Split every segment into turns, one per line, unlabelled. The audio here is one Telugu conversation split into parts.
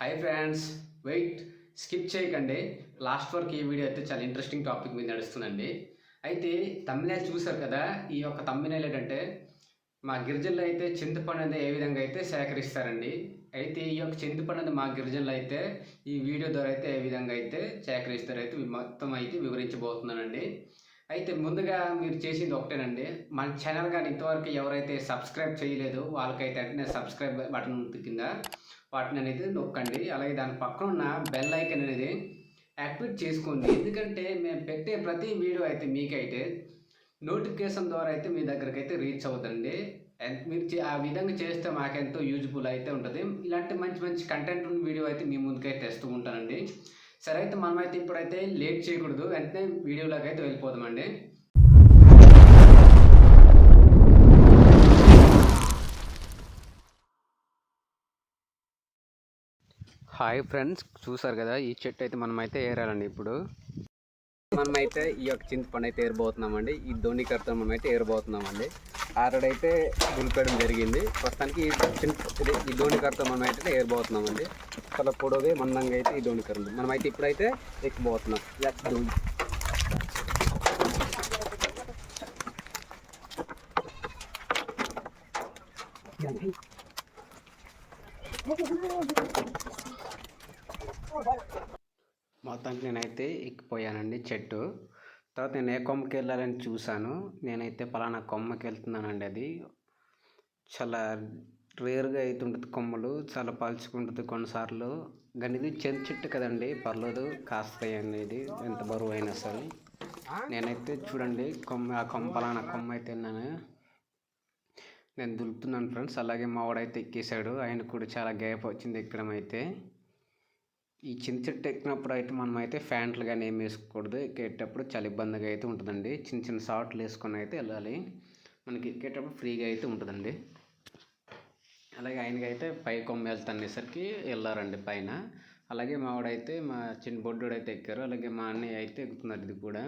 హై ఫ్రెండ్స్ వెయిట్ స్కిప్ చేయకండి. లాస్ట్ వరకు ఈ వీడియో అయితే చాలా ఇంట్రెస్టింగ్ టాపిక్ మీద నడుస్తుందండి. అయితే తమ్మినేలు చూసారు కదా? ఈ యొక్క తమ్మినేలు ఏంటంటే మా గిరిజనులు అయితే చింతపండు అనేది ఏ విధంగా అయితే సేకరిస్తారండి? అయితే ఈ యొక్క చింతపండు అనేది మా గిరిజనులు అయితే ఈ వీడియో ద్వారా అయితే ఏ విధంగా అయితే సేకరిస్తారో అయితే మొత్తం అయితే వివరించబోతున్నానండి. అయితే ముందుగా మీరు చేసింది ఒకటేనండి. మన ఛానల్ కానీ ఇంతవరకు ఎవరైతే సబ్స్క్రైబ్ చేయలేదు వాళ్ళకైతే అంటే సబ్స్క్రైబ్ బటన్ కింద. వాటిని అనేది నొక్కండి. అలాగే దాని పక్కన ఉన్న బెల్ ఐకన్ అనేది యాక్టివేట్ చేసుకోండి. ఎందుకంటే మేము పెట్టే ప్రతి వీడియో అయితే మీకైతే నోటిఫికేషన్ ద్వారా అయితే మీ దగ్గరికి అయితే రీచ్ అవుతుందండి మీరు చే- ఆ విధంగా చేస్తే మాకెంతో యూజ్ఫుల్ అయితే ఉంటుంది. ఇలాంటి మంచి మంచి కంటెంట్ ఉన్న వీడియో అయితే మీ ముందుకైతే తెస్తూ ఉంటానండి. సరే అయితే మనమైతే ఇప్పుడైతే లేట్ చేయకూడదు. వెంటనే వీడియోలోకి అయితే వెళ్ళిపోదామండి. హాయ్ ఫ్రెండ్స్ చూసారు కదా ఈ చెట్టు అయితే మనమైతే ఏరాలండి ఇప్పుడు. మనమైతే ఈ యొక్క చింతపండు అయితే ఏరబోతున్నామండి. ఈ దొండి కర్త మనమైతే ఏరబోతున్నామండి. ఆల్రెడీ దులిపేయడం జరిగింది. ప్రస్తుతానికి ఈ చింత ఈ దోణి కర్త మనం అయితే ఏరబోతున్నామండి. చాలా పొడవే మందంగా అయితే ఈ దోణి కర్ర ఉంది మనమైతే ఇప్పుడైతే ఎక్కిపోతున్నాం. Let's. మొత్తానికి నేనైతే ఎక్కిపోయానండి చెట్టు. తర్వాత నేను ఏ కొమ్మకి వెళ్ళాలని చూశాను. నేనైతే పలానా కొమ్మకి వెళ్తున్నానండి అది. చాలా రేర్గా అయితే ఉంటుంది కొమ్మలు చాలా పలుచుకుంటుంది కొన్నిసార్లు. కానీ ఇది చెట్టు కదండి పర్లేదు కాస్తాయి అనేది ఎంత బరువు అయినా సరే. నేనైతే చూడండి కొమ్మ ఆ కొమ్మ పలానా కొమ్మ అయితే నేను నేను దులుపుతున్నాను ఫ్రెండ్స్. అలాగే మా వాడైతే ఎక్కేశాడు. ఆయన కూడా చాలా గ్యాప్ వచ్చింది ఎక్కడం అయితే. ఈ చిన్న చెట్టు ఎక్కినప్పుడు అయితే మనం అయితే ఫ్యాంట్లు కానీ ఏం వేసుకోకూడదు. ఎక్కేటప్పుడు చాలా ఇబ్బందిగా అయితే ఉంటుందండి. చిన్న చిన్న షార్ట్లు వేసుకొని అయితే వెళ్ళాలి. మనకి ఎక్కేటప్పుడు ఫ్రీగా అయితే ఉంటుందండి. అలాగే ఆయనకి అయితే పై కొమ్మ వెళ్తానేసరికి వెళ్ళారండి పైన. అలాగే మావాడైతే మా చిన్న బొడ్డోడు అయితే ఎక్కారు. అలాగే మా అన్నయ్య అయితే ఎక్కుతున్నారు ఇది కూడా.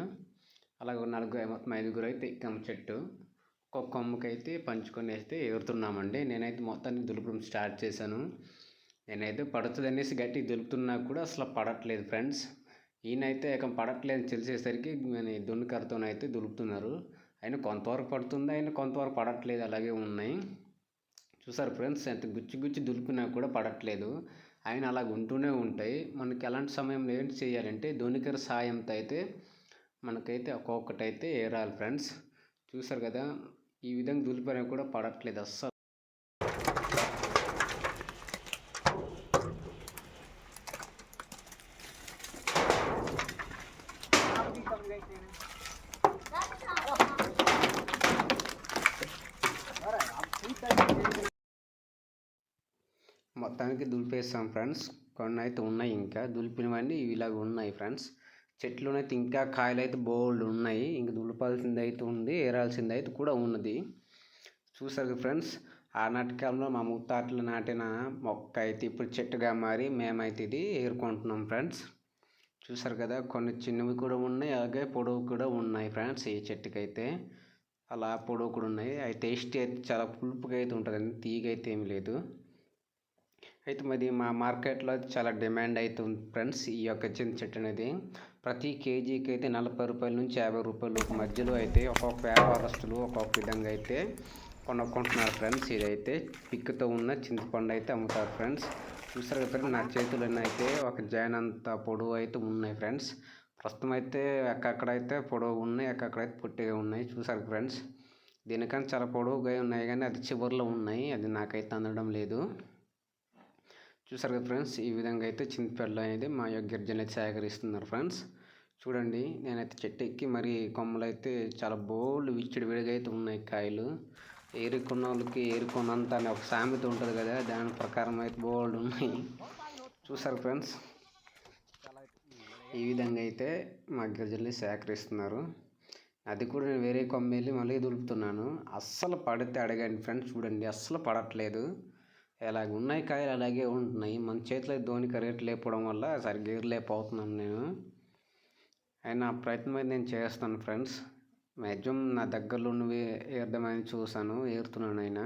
అలాగే నలుగురు మొత్తం ఐదుగురు అయితే ఎక్కాము చెట్టు. ఒక్కొక్క కొమ్మకైతే పంచుకొని వేస్తే ఎగురుతున్నామండి. నేనైతే మొత్తాన్ని దులుపడం స్టార్ట్ చేశాను. నేనైతే పడుతుంది అనేసి గట్టి దులుపుతున్నా కూడా అసలు పడట్లేదు ఫ్రెండ్స్. ఈయనైతే ఏకం పడట్లేదు అని తెలిసేసరికి నేను దున్నికరతోనైతే దులుపుతున్నారు. ఆయన కొంతవరకు పడుతుంది ఆయన కొంతవరకు పడట్లేదు అలాగే ఉన్నాయి. చూసారు ఫ్రెండ్స్ ఎంత గుచ్చి గుచ్చి దులిపినా కూడా పడట్లేదు. ఆయన అలా ఉంటూనే ఉంటాయి. మనకి ఎలాంటి సమయంలో ఏంటి చేయాలంటే ధోనికర సాయంతో అయితే మనకైతే ఒక్కొక్కటి అయితే ఏరాలి ఫ్రెండ్స్. చూసారు కదా ఈ విధంగా దులిపినా కూడా పడట్లేదు అస్సలు. మొత్తానికి దులిపేస్తాం ఫ్రెండ్స్. కొన్ని అయితే ఉన్నాయి ఇంకా. దులిపినవన్నీ ఇలాగ ఉన్నాయి ఫ్రెండ్స్. చెట్లునైతే ఇంకా కాయలు అయితే బోల్డ్ ఉన్నాయి. ఇంకా దులపాల్సింది అయితే ఉంది ఏరాల్సింది అయితే కూడా ఉన్నది. చూసారు కదా ఫ్రెండ్స్ ఆనాటి కాలంలో మా ముత్తాతలు నాటిన మొక్క అయితే ఇప్పుడు చెట్టుగా మారి మేమైతే ఇది ఏరుకుంటున్నాం ఫ్రెండ్స్. చూసారు కదా కొన్ని చిన్నవి కూడా ఉన్నాయి అలాగే పొడవు కూడా ఉన్నాయి ఫ్రెండ్స్ ఈ చెట్టుకైతే. అలా పొడవు కూడా ఉన్నాయి. అవి టేస్ట్ అయితే చాలా పులుపుగా అయితే ఉంటుందండి తీగ అయితే ఏమి లేదు. అయితే మరి మా మార్కెట్లో చాలా డిమాండ్ అయితే ఉంది ఫ్రెండ్స్ ఈ యొక్క చింత చెట్టు అనేది. ప్రతి కేజీకి అయితే నలభై రూపాయల నుంచి యాభై రూపాయల మధ్యలో అయితే ఒక్కొక్క వ్యాపారస్తులు ఒక్కొక్క విధంగా అయితే కొనుక్కుంటున్నారు ఫ్రెండ్స్. ఇదైతే పిక్కుతో ఉన్న చింతపండు అయితే అమ్ముతారు ఫ్రెండ్స్. చూసారు కదా నా చేతులు అయితే ఒక జాయిన్ అంత పొడవు అయితే ఉన్నాయి ఫ్రెండ్స్. ప్రస్తుతం అయితే ఎక్కడైతే పొడవు ఉన్నాయి ఎక్కడైతే పొట్టిగా ఉన్నాయి. చూసారు ఫ్రెండ్స్ దీనికన్నా చాలా పొడవుగా ఉన్నాయి కానీ అది చివరిలో ఉన్నాయి అది నాకైతే అందడం లేదు. చూసారు కదా ఫ్రెండ్స్? ఈ విధంగా అయితే చింతపండు అనేది మా యొక్క గిరిజనులు అయితే సేకరిస్తున్నారు ఫ్రెండ్స్. చూడండి నేనైతే చెట్టు ఎక్కి మరి కొమ్మలు అయితే చాలా బోల్డ్ విచ్చిడి విడిగా అయితే ఉన్నాయి కాయలు. ఏరుకున్న వాళ్ళకి ఏరుకున్నంత అనే ఒక సామెత ఉంటుంది కదా దాని ప్రకారం అయితే బోల్డ్ ఉన్నాయి. చూసారు ఫ్రెండ్స్? ఈ విధంగా అయితే మా గిరిజనులు సేకరిస్తున్నారు. అది కూడా నేను వేరే కొమ్మ వెళ్ళి మళ్ళీ దులుపుతున్నాను. అస్సలు పడితే అడగండి ఫ్రెండ్స్ చూడండి అస్సలు పడట్లేదు. ఇలాగ ఉన్నాయి కాయలు? అలాగే ఉంటున్నాయి. మన చేతిలో ధోని రేట్ లేకపోవడం వల్ల సరిగ్గా ఏరలేకపోతున్నాను నేను. అయినా ప్రయత్నం అయితే నేను చేస్తాను ఫ్రెండ్స్. మ్యాక్సిమం నా దగ్గరలో ఉన్నవి ఏర్దమని చూశాను ఏరుతున్నాను అయినా.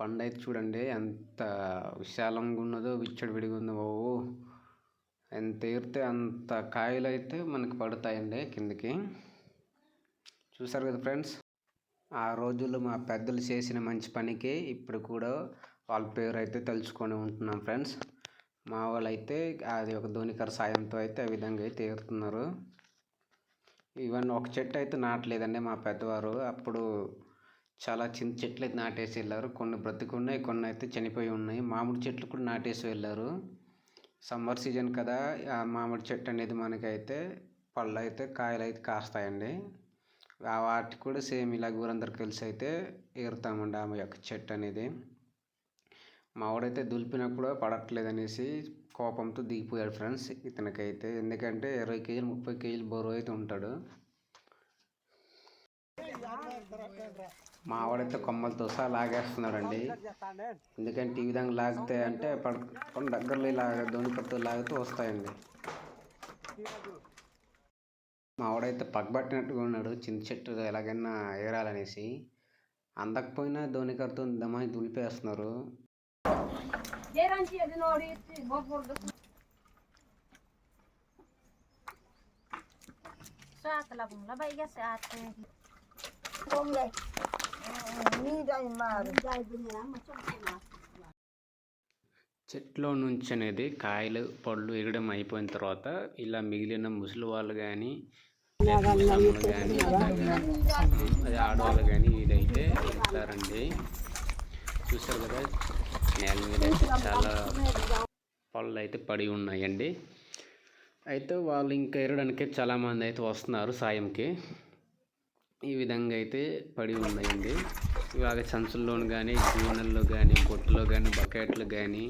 పండు అయితే చూడండి ఎంత విశాలంగా ఉన్నదో విచ్చడి విడిగా ఉందో ఓ. ఎంత ఏరితే అంత కాయలు అయితే మనకు పడతాయండి కిందకి. చూసారు కదా ఫ్రెండ్స్? ఆ రోజుల్లో మా పెద్దలు చేసిన మంచి పనికి ఇప్పుడు కూడా వాళ్ళ పేరు అయితే తలుచుకొని ఉంటున్నాం ఫ్రెండ్స్. మా వాళ్ళు అయితే అది ఒక ధోనికర సాయంతో అయితే ఆ విధంగా అయితే ఎగురుతున్నారు ఇవన్నీ ఒక చెట్టు అయితే నాటలేదండి మా పెద్దవారు. అప్పుడు చాలా చిన్న చెట్లు అయితే నాటేసి వెళ్ళారు. కొన్ని బ్రతికున్నాయి కొన్ని అయితే చనిపోయి ఉన్నాయి. మామిడి చెట్లు కూడా నాటేసి వెళ్ళారు. సమ్మర్ సీజన్ కదా ఆ మామిడి చెట్టు అనేది మనకైతే పళ్ళు అయితే కాయలు అయితే కాస్తాయండి. వాటికి కూడా సేమ్ ఇలా ఊరందరూ కలిసి అయితే ఏరుతామండి ఆమె యొక్క చెట్టు అనేది. మావాడైతే దులిపినప్పుడు పడట్లేదు అనేసి కోపంతో దిగిపోయాడు ఫ్రెండ్స్ ఇతనికైతే. ఎందుకంటే ఇరవై కేజీలు ముప్పై కేజీలు బరువు అయితే ఉంటాడు. మావాడైతే కొమ్మలతో సహా లాగేస్తున్నాడండి. ఎందుకంటే ఈ విధంగా లాగితే అంటే పడ దగ్గరలో ఇలా దోనికట్టు లాగితే వస్తాయండి. మావాడైతే పక్కబట్టినట్టుగా ఉన్నాడు. చిన్న చెట్టు ఎలాగైనా ఏరాలనేసి అందకపోయినా ధోనికర్తో దమాయి దులిపేస్తున్నారు. చెట్లో నుంచి అనేది కాయలు పళ్ళు ఎగడం అయిపోయిన తర్వాత ఇలా మిగిలిన ముసలి వాళ్ళు కానీ కానీ అది ఆడవాళ్ళు కానీ ఇదైతే ఇస్తారండి చూసారు కదా నేల మీద అయితే చాలా పళ్ళు అయితే పడి ఉన్నాయండి అయితే వాళ్ళు ఇంకా ఎరడానికి చాలామంది అయితే వస్తున్నారు సాయంకి ఈ విధంగా అయితే పడి ఉన్నాయండి ఇలాగ సంచుల్లోను కానీ గిన్నెల్లో కానీ బొట్టులో కానీ బకెట్లు కానీ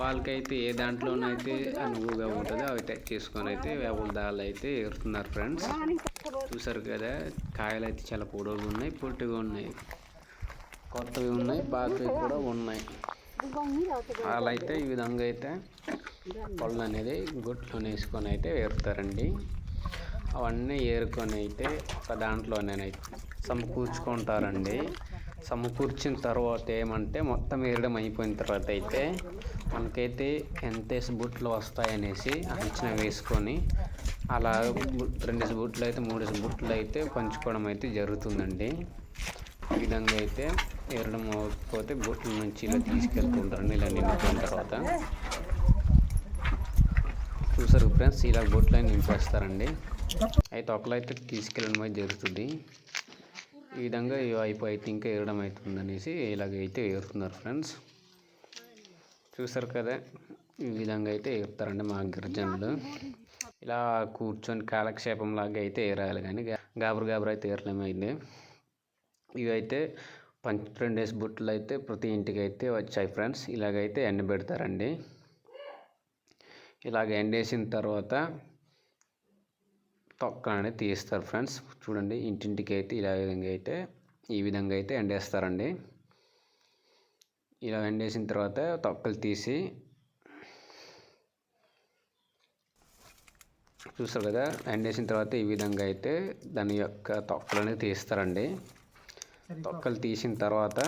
వాళ్ళకైతే ఏ దాంట్లోనైతే అనువుగా ఉంటుందో అవి చేసుకొని అయితే వేపల దాళ్ళు అయితే ఏరుతున్నారు ఫ్రెండ్స్. చూసారు కదా కాయలు అయితే చాలా పొడవుగా ఉన్నాయి పొట్టిగా ఉన్నాయి. కొత్తవి ఉన్నాయి పాతవి కూడా ఉన్నాయి. వాళ్ళైతే ఈ విధంగా అయితే పళ్ళు అనేది గుట్లో వేసుకొని అయితే ఏరుతారండి. అవన్నీ ఏరుకొని అయితే ఒక దాంట్లోనేనైతే సమకూర్చుకుంటారండి. సమకూర్చిన తర్వాత ఏమంటే మొత్తం ఏరడం అయిపోయిన తర్వాత అయితే మనకైతే ఎంత బుట్లు వస్తాయనేసి అంచనా వేసుకొని అలా రెండు బుట్లు అయితే మూడు బుట్లు అయితే పంచుకోవడం అయితే జరుగుతుందండి. ఈ విధంగా అయితే ఏరడం అవ్వకపోతే బుట్ల నుంచి ఇలా తీసుకెళ్తుంటారండి ఇలా నిండిపోయిన తర్వాత. చూసారు ఫ్రెండ్స్ ఇలా బొట్లు అయితే నింపేస్తారండి. అయితే ఒకళ్ళు అయితే తీసుకెళ్ళడం అయితే జరుగుతుంది. ఈ విధంగా ఇవి అయిపోయి ఇంకా ఏరడం అవుతుంది అనేసి ఇలాగైతే ఏరుతున్నారు ఫ్రెండ్స్. చూసారు కదా? ఈ విధంగా అయితే ఏరుతారండి మా గిరిజనులు. ఇలా కూర్చొని కాలక్షేపం లాగా అయితే ఏరాలి కానీ గాబరు గాబరు అయితే ఏరలేమైంది. ఇవి అయితే పంచ రెండు డేస్ బుట్టలు అయితే ప్రతి ఇంటికి అయితే వచ్చాయి ఫ్రెండ్స్. ఇలాగైతే ఎండబెడతారండి ఇలాగ ఎండేసిన తర్వాత తొక్క అనేది తీస్తారు ఫ్రెండ్స్. చూడండి ఇంటింటికి అయితే ఇలా విధంగా అయితే ఈ విధంగా అయితే ఎండేస్తారండి. ఇలా ఎండేసిన తర్వాత తొక్కలు తీసి చూస్తారు కదా ఎండేసిన తర్వాత ఈ విధంగా అయితే దాని యొక్క తొక్కలు అనేది తీస్తారండి. తొక్కలు తీసిన తర్వాత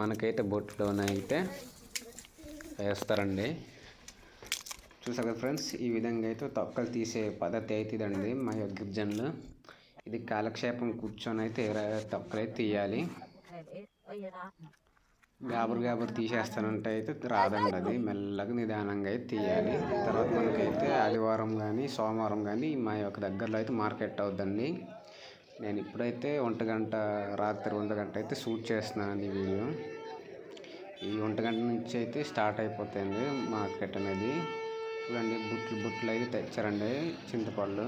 మనకైతే బొట్టులోనైతే వేస్తారండి. చూసారు కదా ఫ్రెండ్స్ ఈ విధంగా అయితే తొక్కలు తీసే పద్ధతి అయితే ఇదండి మా యొక్క గిరిజనులు. ఇది కాలక్షేపం కూర్చొని అయితే తొక్కలు అయితే తీయాలి. గాబరు గాబరు తీసేస్తానంటే అయితే రాదండి అది మెల్లగా నిదానంగా అయితే తీయాలి. తర్వాత మనకైతే ఆదివారం కానీ సోమవారం కానీ మా యొక్క దగ్గరలో అయితే మార్కెట్ అవుద్దండి. నేను ఇప్పుడైతే ఒంటి గంట రాత్రి ఒంటి గంట అయితే షూట్ చేస్తున్నాను ఈ వీడియో. ఈ ఒంటి గంట నుంచి అయితే స్టార్ట్ అయిపోతుంది మార్కెట్ అనేది. చూడండి బుట్లు బుట్లు అయితే తెచ్చారండి చింతపళ్ళు.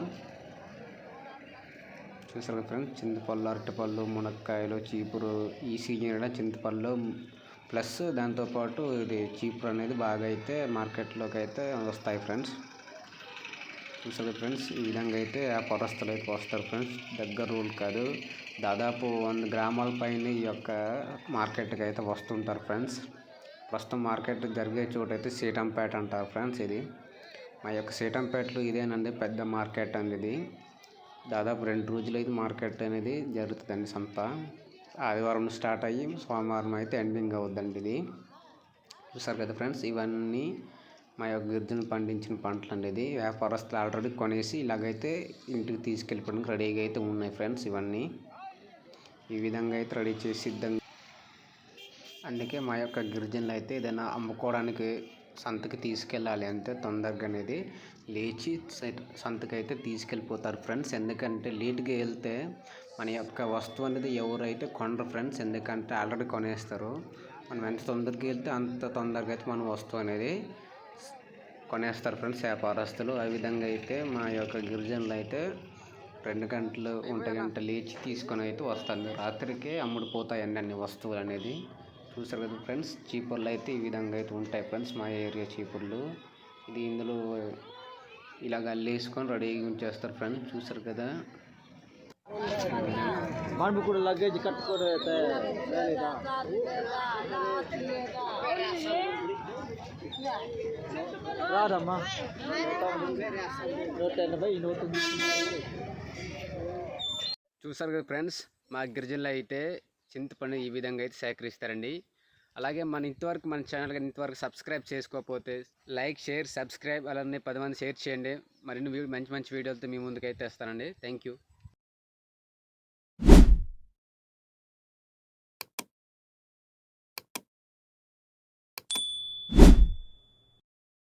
చూసారు కదా ఫ్రెండ్స్ చింతపళ్ళు అరటిపళ్ళు మునక్కాయలు చీపురు ఈ సీజన్ చింతపళ్ళు ప్లస్ దాంతోపాటు ఇది చీపురు అనేది బాగా అయితే మార్కెట్లోకి అయితే వస్తాయి ఫ్రెండ్స్. చూసారు ఫ్రెండ్స్? ఈ విధంగా అయితే ఆ పొరస్తులు అయితే వస్తారు ఫ్రెండ్స్. దగ్గర రూల్ కాదు. దాదాపు వంద గ్రామాల పైన ఈ యొక్క మార్కెట్కి అయితే వస్తుంటారు ఫ్రెండ్స్. ప్రస్తుతం మార్కెట్ జరిగే చోటు అయితే సీటంపేట అంటారు ఫ్రెండ్స్ ఇది. మా యొక్క సీటంపేటలో ఇదేనండి పెద్ద మార్కెట్ అండి ఇది. దాదాపు రెండు రోజులు అయితే మార్కెట్ అనేది జరుగుతుందండి సంత. ఆదివారం స్టార్ట్ అయ్యి సోమవారం అయితే ఎండింగ్ అవుద్దండి ఇది. చూసారు కదా ఫ్రెండ్స్ ఇవన్నీ మా యొక్క గిరిజన పండించిన పంటలు అండి ఇది. వ్యాపారస్తులు ఆల్రెడీ కొనేసి ఇలాగైతే ఇంటికి తీసుకెళ్ళిపోవడానికి రెడీగా అయితే ఉన్నాయి ఫ్రెండ్స్ ఇవన్నీ. ఈ విధంగా అయితే రెడీ చేసి సిద్ధంగా అందుకే మా యొక్క గిరిజనులు అయితే ఏదైనా అమ్ముకోవడానికి సంతకి తీసుకెళ్ళాలి అంతే తొందరగా అనేది లేచి సంతకైతే సంతకి అయితే తీసుకెళ్ళిపోతారు ఫ్రెండ్స్. ఎందుకంటే లేట్గా వెళ్తే మన యొక్క వస్తువు అనేది ఎవరైతే కొనరు ఫ్రెండ్స్ ఎందుకంటే ఆల్రెడీ కొనేస్తారు. మనం ఎంత తొందరగా వెళ్తే అంత తొందరగా అయితే మన వస్తువు అనేది కొనేస్తారు ఫ్రెండ్స్ వ్యాపారస్తులు. ఆ విధంగా అయితే మా యొక్క గిరిజనులు అయితే రెండు గంటలు ఒంటి గంట లేచి తీసుకొని అయితే వస్తారు. రాత్రికే అమ్ముడుపోతాయండి అన్ని వస్తువులు అనేది. చూసారు కదా ఫ్రెండ్స్ చీపుర్లు అయితే ఈ విధంగా అయితే ఉంటాయి ఫ్రెండ్స్ మా ఏరియా చీపుర్లు. ఇది ఇందులో ఇలాగ అల్లేసుకొని రెడీగా ఉంచేస్తారు ఫ్రెండ్స్ చూసారు కదా.
మనం కూడా లగేజ్ కట్టుకోవడం అయితే రాదమ్మా. నూట ఎనభై నూట
చూసారు కదా ఫ్రెండ్స్ మా గిరిజనులు అయితే చింతపండు ఈ విధంగా అయితే సేకరిస్తారండి. అలాగే మన ఇంతవరకు మన ఛానల్ కానీ ఇంతవరకు సబ్స్క్రైబ్ చేసుకోకపోతే లైక్ షేర్ సబ్స్క్రైబ్ అలానే పది మంది షేర్ చేయండి. మరిన్ని మంచి మంచి వీడియోలతో మీ ముందుకైతే వస్తానండి. Thank you